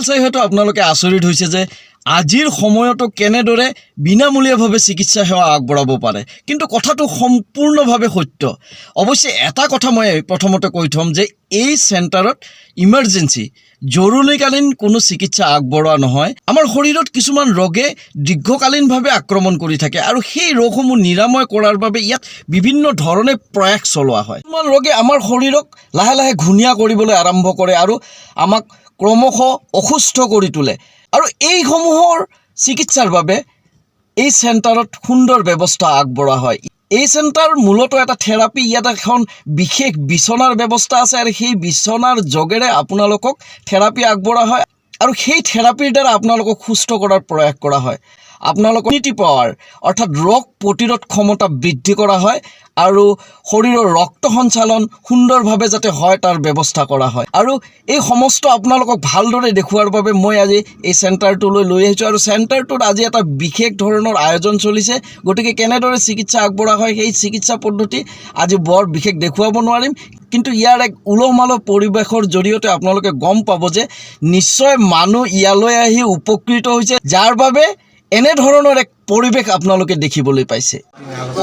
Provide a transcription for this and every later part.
Visual চাই হয়তো আপোনালোকে আচৰিত হৈছে যে আজিৰ সময়তো কেনেদৰে বিনামূলীয়াভাৱে চিকিৎসা সেৱা আগবঢ়াব পাৰে। কিন্তু কথাটো সম্পূৰ্ণভাৱে সত্য। অৱশ্যে এটা কথা মই প্ৰথমতে কৈ থ'ম যে এই চেণ্টাৰত ইমাৰ্জেঞ্চি, জৰুৰীকালীন কোনো চিকিৎসা আগবঢ়োৱা নহয়। আমাৰ শৰীৰত কিছুমান ৰোগে দীৰ্ঘকালীনভাৱে আক্ৰমণ কৰি থাকে আৰু সেই ৰোগসমূহ নিৰাময় কৰাৰ বাবে ইয়াত বিভিন্ন ধৰণে প্ৰয়াস চলোৱা হয়। কিছুমান ৰোগে আমাৰ শৰীৰক লাহে লাহে ঘূণীয়া কৰিবলৈ আৰম্ভ কৰে আৰু আমাক ক্ৰমশ অসুস্থ কৰি তোলে। আৰু এইসমূহৰ চিকিৎসাৰ বাবে এই চেণ্টাৰত সুন্দৰ ব্যৱস্থা আগবঢ়োৱা হয়। এই চেণ্টাৰ মূলত এটা থেৰাপি, ইয়াত এখন বিশেষ বিচনাৰ ব্যৱস্থা আছে আৰু সেই বিচনাৰ যোগেৰে আপোনালোকক থেৰাপি আগবঢ়োৱা হয়। আৰু সেই থেৰাপিৰ দ্বাৰা আপোনালোকক সুস্থ কৰাৰ প্ৰয়াস কৰা হয়। আপোনালোকৰ ইমিউনিটি পাৱাৰ অৰ্থাৎ ৰোগ প্ৰতিৰোধ ক্ষমতা বৃদ্ধি কৰা হয় আৰু শৰীৰৰ ৰক্ত সঞ্চালন সুন্দৰভাৱে যাতে হয় তাৰ ব্যৱস্থা কৰা হয়। আৰু এই সমস্ত আপোনালোকক ভালদৰে দেখুওৱাৰ বাবে মই আজি এই চেণ্টাৰটোলৈ লৈ আহিছোঁ আৰু চেণ্টাৰটোত আজি এটা বিশেষ ধৰণৰ আয়োজন চলিছে। গতিকে কেনেদৰে চিকিৎসা আগবঢ়োৱা হয়, সেই চিকিৎসা পদ্ধতি আজি বৰ বিশেষ দেখুৱাব নোৱাৰিম। কিন্তু ইয়াৰ এক উলহ মালহ পৰিৱেশৰ জৰিয়তে আপোনালোকে গম পাব যে নিশ্চয় মানুহ ইয়ালৈ আহি উপকৃত হৈছে। যাৰ বাবে এনেধৰণৰ এক পৰিৱেশ আপোনালোকে দেখিবলৈ পাইছে।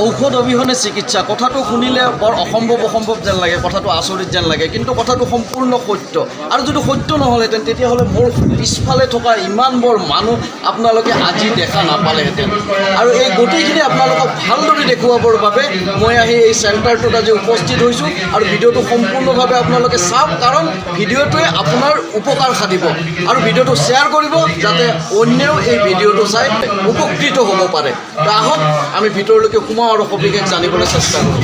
ঔষধ অবিহনে চিকিৎসা, কথাটো শুনিলে বৰ অসম্ভৱ অসম্ভৱ যেন লাগে, কথাটো আচৰিত যেন লাগে, কিন্তু কথাটো সম্পূৰ্ণ সত্য। আৰু যদি সত্য নহ'লহেঁতেন, তেতিয়াহ'লে মোৰ পিছফালে থকা ইমানবোৰ মানুহ আপোনালোকে আজি দেখা নাপালেহেঁতেন। আৰু এই গোটেইখিনি আপোনালোকক ভালদৰে দেখুৱাবৰ বাবে মই আহি এই চেণ্টাৰটোত আজি উপস্থিত হৈছোঁ আৰু ভিডিঅ'টো সম্পূৰ্ণভাৱে আপোনালোকে চাওক, কাৰণ ভিডিঅ'টোৱে আপোনাৰ উপকাৰ সাধিব। আৰু ভিডিঅ'টো শ্বেয়াৰ কৰিব যাতে অন্যও এই ভিডিঅ'টো চাই উপকৃত হ'ব। পাৰে। তো আহক আমি ভিতৰলৈকে সোমাওঁ আৰু সবিশেষ জানিবলৈ চেষ্টা কৰোঁ।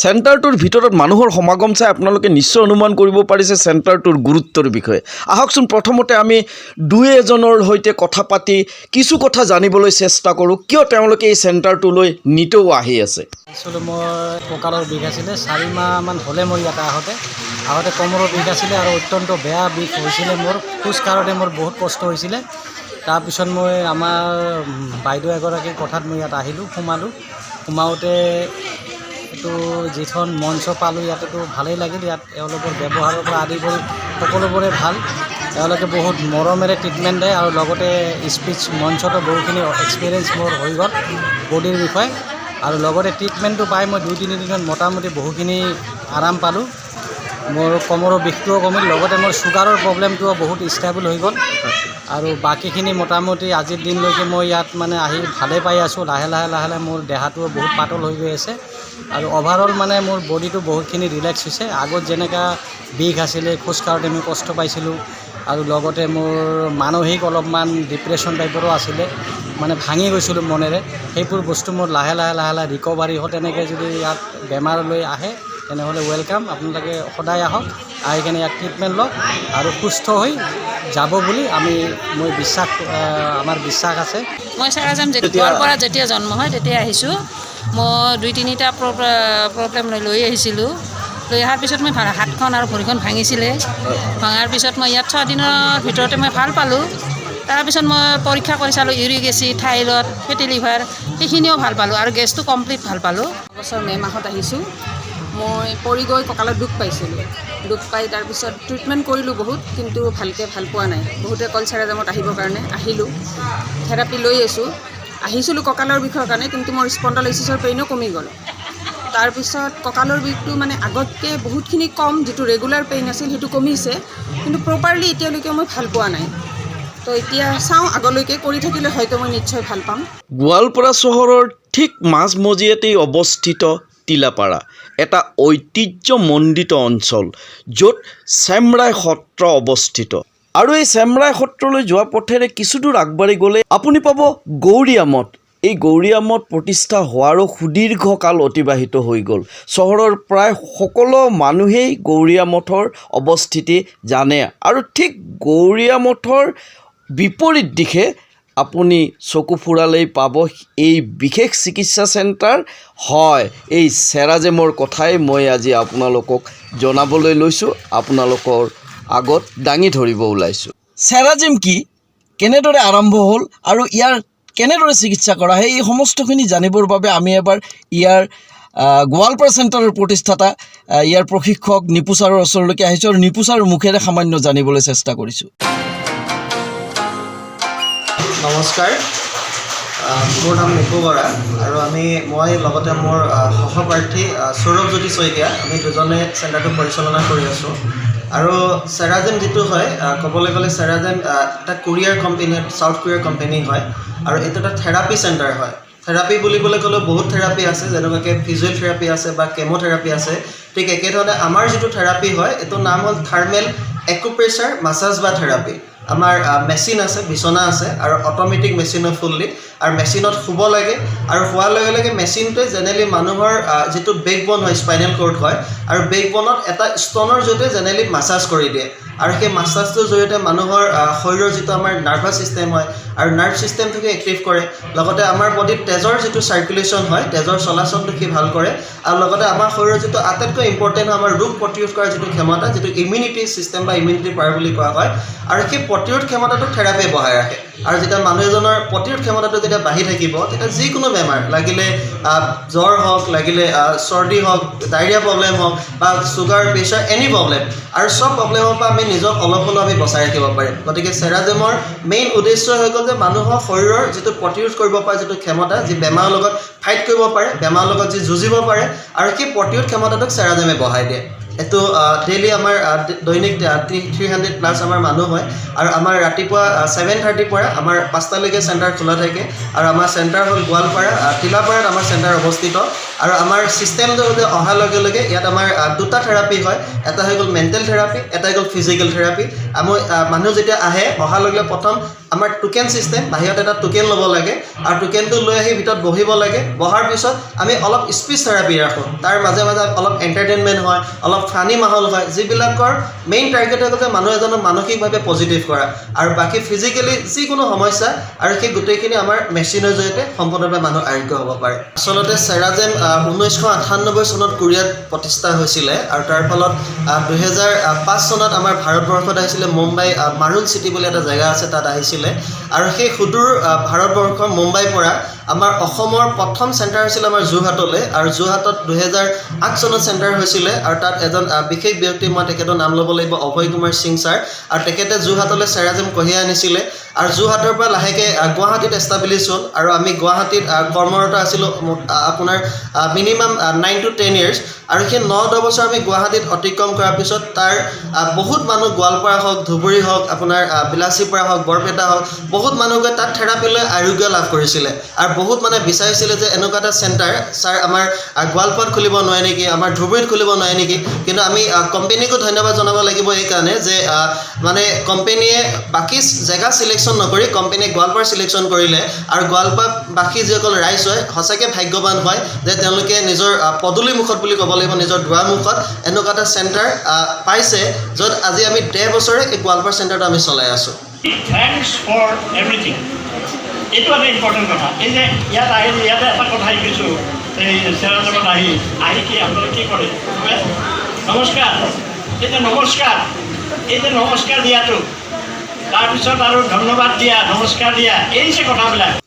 চেণ্টাৰটোৰ ভিতৰত মানুহৰ সমাগম চাই আপোনালোকে নিশ্চয় অনুমান কৰিব পাৰিছে চেণ্টাৰটোৰ গুৰুত্বৰ বিষয়ে। আহকচোন প্ৰথমতে আমি দুই এজনৰ সৈতে কথা পাতি কিছু কথা জানিবলৈ চেষ্টা কৰোঁ। কিয় তেওঁলোকে এই চেণ্টাৰটোলৈ নিতৌ আহি আছে? আচলতে মোৰ কঁকালৰ বিষ আছিলে। চাৰি মাহমান হ'লে মোৰ ইয়াতে আহোঁতে। আহোঁতে কমৰৰ বিষ আছিলে আৰু অত্যন্ত বেয়া বিষ হৈছিলে মোৰ। খোজ কাঢ়োতে মোৰ বহুত কষ্ট হৈছিলে। তাৰপিছত মই আমাৰ বাইদেউ এগৰাকীৰ কথাত মই ইয়াত আহিলোঁ, সোমালোঁ। সোমাওঁতে এইটো যিখন মঞ্চ পালোঁ ইয়াতেতো ভালেই লাগিল। ইয়াত এওঁলোকৰ ব্যৱহাৰৰ পৰা আদি কৰি সকলোবোৰে ভালো। তেওঁলোকে বহুত মৰমেৰে ট্ৰিটমেণ্ট দিয়ে আৰু লগতে স্পীচ মঞ্চতো বহুখিনি এক্সপিৰিয়েঞ্চ মোৰ হৈ গ'ল বডিৰ বিষয়ে। আৰু লগতে ট্ৰিটমেণ্টটো পাই মই দুই তিনিদিনত মোটামুটি বহুখিনি আৰাম পালোঁ। মোৰ কমৰৰ বিষটোও কমিল, লগতে মোৰ চুগাৰৰ প্ৰব্লেমটোও বহুত ষ্টেবল হৈ গ'ল। আৰু বাকীখিনি মোটামুটি আজিৰ দিনলৈকে মই ইয়াত মানে আহি ভালে পাই আছোঁ। লাহে লাহে লাহে লাহে মোৰ দেহাটোও বহুত পাতল হৈ গৈ আছে। আৰু অভাৰঅল মানে মোৰ বডিটো বহুতখিনি ৰিলেক্স হৈছে। আগত যেনেকুৱা বিষ আছিলে, খোজ কাঢ়োতে মই কষ্ট পাইছিলোঁ। আৰু লগতে মোৰ মানসিক অলপমান ডিপ্ৰেশ্যন টাইপৰো আছিলে। মানে ভাঙি গৈছিলোঁ মনেৰে। সেইবোৰ বস্তু মোৰ লাহে লাহে লাহে লাহে ৰিকভাৰী হ'ল তেনেকৈ যদি ইয়াত বেমাৰলৈ আহে তেনেহ'লে ৱেলকাম আপোনালোকে সদায় আহক। আহি কিনে ইয়াত ট্ৰিটমেণ্ট লওক আৰু সুস্থ হৈ যাব বুলি আমি মই বিশ্বাস আমাৰ বিশ্বাস আছে। মই চাৰাজাম যেতিয়াৰ পৰা যেতিয়া জন্ম হয় তেতিয়া আহিছোঁ। মই দুই তিনিটা প্ৰব- প্ৰব্লেম লৈ লৈ আহিছিলোঁ। লৈ অহাৰ পিছত মই হাতখন আৰু ভৰিখন ভাঙিছিলে। ভঙাৰ পিছত মই ইয়াত ছদিনৰ ভিতৰতে মই ভালো পালোঁ। তাৰপিছত মই পৰীক্ষা কৰি চালোঁ uric acid thyroid fatty liver সেইখিনিও ভালো পালোঁ আৰু গেছটো কমপ্লিট ভালো পালোঁ। বছৰ মে' মাহত আহিছোঁ। মই পৰি গৈ কঁকালত দুখ পাইছিলোঁ। দুখ পাই তাৰপিছত ট্ৰিটমেণ্ট কৰিলোঁ বহুত, কিন্তু ভালকৈ ভালো পোৱা নাই। বহুতে কল চেৰাজামত আহিবৰ কাৰণে আহিলোঁ। থেৰাপি লৈ আছোঁ। আহিছিলোঁ কঁকালৰ বিষৰ কাৰণে, কিন্তু মোৰ স্পণ্ডলাইচিছৰ পেইনো কমি গ'ল। তাৰপিছত কঁকালৰ বিষটো মানে আগতকৈ বহুতখিনি কম যিটো ৰেগুলাৰ পেইন আছিল, সেইটো কমিছে। কিন্তু প্ৰপাৰলি এতিয়ালৈকে মই ভালো পোৱা নাই। তো এতিয়া চাওঁ, আগলৈকে কৰি থাকিলে হয়তো মই নিশ্চয় ভালো পাম। গোৱালপাৰা চহৰৰ ঠিক মাজমজিয়াতেই অৱস্থিত তিলাপাৰা এটা ঐতিহ্যমণ্ডিত অঞ্চল, য'ত চেমৰাই সত্ৰ অৱস্থিত। আৰু এই চেমৰাই সত্ৰলৈ যোৱা পথেৰে কিছু দূৰ আগবাঢ়ি গ'লে আপুনি পাব গৌৰীয়া এই গৌৰীয়া প্ৰতিষ্ঠা হোৱাৰো সুদীৰ্ঘ কাল অতিবাহিত হৈ গ'ল। চহৰৰ প্ৰায় সকলো মানুহেই গৌৰীয়া মঠৰ অৱস্থিতি জানে। আৰু ঠিক গৌৰীয়া মঠৰ বিপৰীত দিশে আপুনি চকু ফুৰালেই পাব। এই বিশেষ চিকিৎসা চেণ্টাৰ হয়। এই চেৰাজেমৰ কথাই মই আজি আপোনালোকক জনাবলৈ লৈছোঁ। আপোনালোকৰ আগত দাঙি ধৰিব ওলাইছোঁ। চেৰাজিম কি? কেনেদৰে আৰম্ভ হ'ল আৰু ইয়াৰ কেনেদৰে চিকিৎসা কৰা হয়, এই সমস্তখিনি জানিবৰ বাবে আমি এবাৰ ইয়াৰ গোৱালপাৰা চেণ্টাৰৰ প্ৰতিষ্ঠাতা ইয়াৰ প্ৰশিক্ষক নিপু ছাৰৰ ওচৰলৈকে আহিছোঁ আৰু নিপু ছাৰৰ মুখেৰে সামান্য জানিবলৈ চেষ্টা কৰিছোঁ। নমস্কাৰ। মোৰ নাম নিপু বৰা আৰু আমি মই লগতে মোৰ আহ, সৌৰভজ্যোতি শইকীয়া। আমি দুজনে চেণ্টাৰটো পৰিচালনা কৰি আছোঁ। আৰু চেৰাজেম যিটো হয় ক'বলৈ গ'লে চেৰাজেম এটা কোৰিয়াৰ কোম্পেনী চাউথ কোৰিয়াৰ কোম্পেনী হয়। আৰু এইটো এটা থেৰাপি চেণ্টাৰ হয়। থেৰাপি বুলিবলৈ ক'লেও বহুত থেৰাপি আছে যেনেকুৱাকৈ ফিজিঅ'ল থেৰাপি আছে বা কেম'থেৰাপি আছে। ঠিক একেধৰণে আমাৰ যিটো থেৰাপি হয় এইটোৰ নাম হ'ল থাৰ্মেল একুপ্ৰেচাৰ মাছাজ বা থেৰাপি আমাৰ মেচিন আছে বিচনা আছে, আৰু অট'মেটিক মেচিনৰ ফুললি আৰু মেচিনত শুব লাগে, আৰু শোৱাৰ লগে লগে মেচিনটোৱে জেনেৰেলি মানুহৰ যিটো বেক বন হয় স্পাইনেল কৰ্ড হয়, আৰু বেক বনত এটা ষ্টনৰ জৰিয়তে জেনেৰেলি মাছাজ কৰি দিয়ে। আৰু সেই মাছাজটোৰ জৰিয়তে মানুহৰ শৰীৰৰ যিটো আমাৰ নাৰ্ভাছ ছিষ্টেম হয় আৰু নাৰ্ভ ছিষ্টেমটোকে এক্টিভ কৰে, লগতে আমাৰ বডিত তেজৰ যিটো চাৰ্কুলেশ্যন হয়, তেজৰ চলাচলটো সি ভালো কৰে, আৰু লগতে আমাৰ শৰীৰৰ যিটো আটাইতকৈ ইম্পৰ্টেণ্ট আমাৰ ৰোগ প্ৰতিৰোধ কৰাৰ যিটো ক্ষমতা, যিটো ইমিউনিটি ছিষ্টেম বা ইমিউনিটি পাৱাৰ বুলি কোৱা হয়, আৰু সেই প্ৰতিৰোধ ক্ষমতাটো থেৰাপিয়ে বঢ়াই ৰাখে। আৰু যেতিয়া মানুহ এজনৰ প্ৰতিৰোধ ক্ষমতাটো যেতিয়া বাঢ়ি থাকিব, তেতিয়া যিকোনো বেমাৰ, লাগিলে জ্বৰ হওক, লাগিলে চৰ্দি হওক, ডায়েৰিয়া প্ৰব্লেম হওক বা চুগাৰ প্ৰেছাৰ এনি প্ৰব্লেম আৰু চব প্ৰব্লেমৰ পৰা আমি নিজক অলপ হ'লেও আমি বচাই ৰাখিব পাৰিম। গতিকে চেৰাজেমৰ মেইন উদ্দেশ্য হৈ গ'ল যে মানুহৰ শৰীৰৰ যিটো প্ৰতিৰোধ কৰিব পৰা যিটো ক্ষমতা যি বেমাৰৰ লগত ফাইট কৰিব পাৰে বেমাৰৰ লগত যি যুঁজিব পাৰে আৰু সেই প্ৰতিৰোধ ক্ষমতাটোক চেৰাজেমে বঢ়াই দিয়ে। এইটো ডেইলি আমাৰ দৈনিক থ্ৰী হাণ্ড্ৰেড প্লাছ আমাৰ মানুহ হয়। আৰু আমাৰ ৰাতিপুৱা ছেভেন থাৰ্টিৰ পৰা আমাৰ পাঁচটালৈকে চেণ্টাৰ খোলা থাকে। আৰু আমাৰ চেণ্টাৰ হ'ল গোৱালপাৰা তিলাপাৰাত আমাৰ চেণ্টাৰ অৱস্থিত। আৰু আমাৰ ছিষ্টেমটো অহাৰ লগে লগে ইয়াত আমাৰ দুটা থেৰাপি হয়। এটা হৈ গ'ল মেণ্টেল থেৰাপি এটা হৈ গ'ল ফিজিকেল থেৰাপি আমি মানুহ যেতিয়া আহে, অহাৰ লগে লগে প্ৰথম আমাৰ টোকেন ছিষ্টেম বাহিৰত এটা টোকেন ল'ব লাগে আৰু টোকেনটো লৈ আহি ভিতৰত বহিব লাগে। বহাৰ পিছত আমি অলপ স্পীচ থেৰাপি ৰাখোঁ। তাৰ মাজে মাজে অলপ এণ্টাৰটেইনমেণ্ট হয়, অলপ ফানী মাহল হয়, যিবিলাকৰ মেইন টাৰ্গেট হৈ যে মানুহ এজনক মানসিকভাৱে পজিটিভ কৰা। আৰু বাকী ফিজিকেলি যিকোনো সমস্যা আৰু সেই গোটেইখিনি আমাৰ মেচিনৰ জৰিয়তে সম্পূৰ্ণভাৱে মানুহ আৰোগ্য হ'ব পাৰে। আচলতে চেৰাজেম ঊনৈছশ আঠান্নব্বৈ চনত কোৰিয়াত প্ৰতিষ্ঠা হৈছিলে আৰু তাৰ ফলত দুহেজাৰ পাঁচ চনত আমাৰ ভাৰতবৰ্ষত আহিছিলে মুম্বাই মাৰুল চিটি বুলি এটা জেগা আছে, তাত আহিছিলে। আৰু সেই সুদূৰ আহ, ভাৰতবৰ্ষৰ মুম্বাইৰ পৰা আমাৰ অসমৰ প্ৰথম চেণ্টাৰ হৈছিলে আমাৰ যোৰহাটলৈ আৰু যোৰহাটত দুহেজাৰ আঠ চনত চেণ্টাৰ হৈছিলে আৰু তাত এজন বিশেষ ব্যক্তি মই তেখেতৰ নাম ল'ব লাগিব, অভয় কুমাৰ সিং ছাৰ। আৰু তেখেতে যোৰহাটলৈ চেৰাজেম কঢ়িয়াই আনিছিলে। আৰু যোৰহাটৰ পৰা লাহেকৈ গুৱাহাটীত এষ্টাব্লিছ হ'ল। আৰু আমি গুৱাহাটীত কৰ্মৰত আছিলোঁ আপোনাৰ minimum nine to ten years আৰু সেই ন, দহ বছৰ আমি গুৱাহাটীত অতিক্ৰম কৰাৰ পিছত তাৰ বহুত মানুহ গোৱালপাৰা হওক, ধুবুৰী হওক, আপোনাৰ বিলাচীপাৰা হওক, বৰপেটা হওক, বহুত মানুহ গৈ তাত থেৰাপি লৈ আৰোগ্য লাভ কৰিছিলে। আৰু বহুত মানে বিচাৰিছিলে যে এনেকুৱা এটা চেণ্টাৰ ছাৰ আমাৰ গোৱালপাৰাত খুলিব নোৱাৰে নেকি আমাৰ ধুবুৰীত খুলিব নোৱাৰে নেকি কিন্তু আমি কোম্পেনীকো ধন্যবাদ জনাব লাগিব এইকাৰণে যে মানে কোম্পেনীয়ে বাকী জেগা চিলেকশ্যন নকৰি কোম্পেনীয়ে গোৱালপাৰা চিলেকশ্যন কৰিলে আৰু গোৱালপাৰাবাসী যিসকল ৰাইজ হয় সঁচাকৈ ভাগ্যৱান হয় যে তেওঁলোকে নিজৰ আহ, পদূলি মুখত বুলি ক'ব লাগিব নিজৰ দুৱাৰমুখত এনেকুৱা এটা চেণ্টাৰ পাইছে য'ত আজি আমি ডেৰ বছৰে এই গোৱালপাৰা চেণ্টাৰটো আমি চলাই আছোঁ। থেংকছ ফৰ এভৰিথিং এইটো এটা ইম্পৰ্টেণ্ট কথা। এই যে ইয়াত আহি ইয়াতে এটা কথা শিকিছোঁ। এই চেৰাজত আহি। আহি কি আপোনালোকে কি কৰে? নমস্কাৰ। এই যে নমস্কাৰ। এই যে নমস্কাৰ দিয়াটো।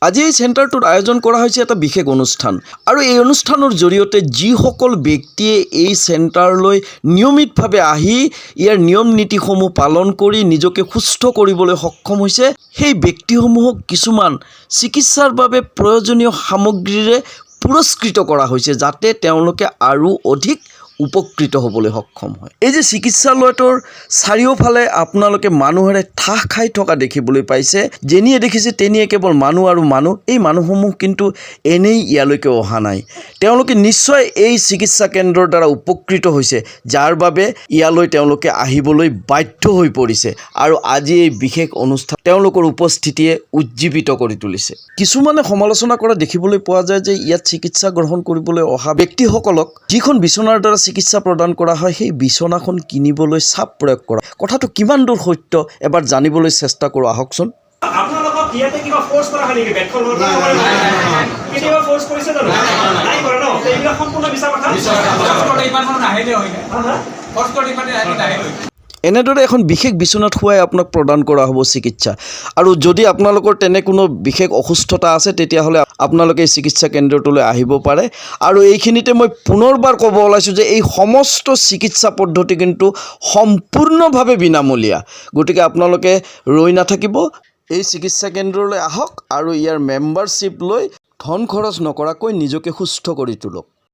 আজি এই চেণ্টাৰটোত আয়োজন কৰা হৈছে এটা বিশেষ অনুষ্ঠান আৰু এই অনুষ্ঠানৰ জৰিয়তে যিসকল ব্যক্তিয়ে এই চেণ্টাৰলৈ নিয়মিতভাৱে আহি ইয়াৰ নিয়ম নীতিসমূহ পালন কৰি নিজকে সুস্থ কৰিবলৈ সক্ষম হৈছে, সেই ব্যক্তিসমূহক কিছুমান চিকিৎসাৰ বাবে প্ৰয়োজনীয় সামগ্ৰীৰে পুৰস্কৃত কৰা হৈছে যাতে তেওঁলোকে আৰু অধিক উপকৃত হ'বলৈ সক্ষম হয়। এই যে চিকিৎসালয়টোৰ চাৰিওফালে আপোনালোকে মানুহেৰে ঠাহ খাই থকা দেখিবলৈ পাইছে, যেনিয়ে দেখিছে তেনিয়ে কেৱল মানুহ আৰু মানুহ, এই মানুহসমূহ কিন্তু এনেই ইয়ালৈকে অহা নাই। তেওঁলোকে নিশ্চয় এই চিকিৎসা কেন্দ্ৰৰ দ্বাৰা উপকৃত হৈছে, যাৰ বাবে ইয়ালৈ তেওঁলোকে আহিবলৈ বাধ্য হৈ পৰিছে আৰু আজি এই বিশেষ অনুষ্ঠান তেওঁলোকৰ উপস্থিতিয়ে উজ্জীৱিত কৰি তুলিছে। কিছুমানে সমালোচনা কৰা দেখিবলৈ পোৱা যায় যে ইয়াত চিকিৎসা গ্ৰহণ কৰিবলৈ অহা ব্যক্তিসকলক যিখন বিচনাৰ দ্বাৰা চিকিৎসা প্ৰদান কৰা হয় সেই বিচনাখন কিনিবলৈ চাপ প্ৰয়োগ কৰা। কথাটো কিমান দূৰ সত্য এবাৰ জানিবলৈ চেষ্টা কৰোঁ আহকচোন। হয় সম্পূৰ্ণ মিছা কথা? এনেদৰে এখন বিশেষ বিচনাত শুৱাই আপোনাক প্ৰদান কৰা হ'ব চিকিৎসা। আৰু যদি আপোনালোকৰ তেনে কোনো বিশেষ অসুস্থতা আছে, তেতিয়াহ'লে আপোনালোকে এই চিকিৎসা কেন্দ্ৰটোলৈ আহিব পাৰে। আৰু এইখিনিতে মই পুনৰবাৰ ক'ব ওলাইছোঁ যে এই সমস্ত চিকিৎসা পদ্ধতি কিন্তু সম্পূৰ্ণভাৱে বিনামূলীয়া। গতিকে আপোনালোকে ৰৈ নাথাকিব। এই চিকিৎসা কেন্দ্ৰলৈ আহক আৰু ইয়াৰ মেম্বাৰশ্বিপ লৈ ধন খৰচ নকৰাকৈ নিজকে সুস্থ কৰি তোলক।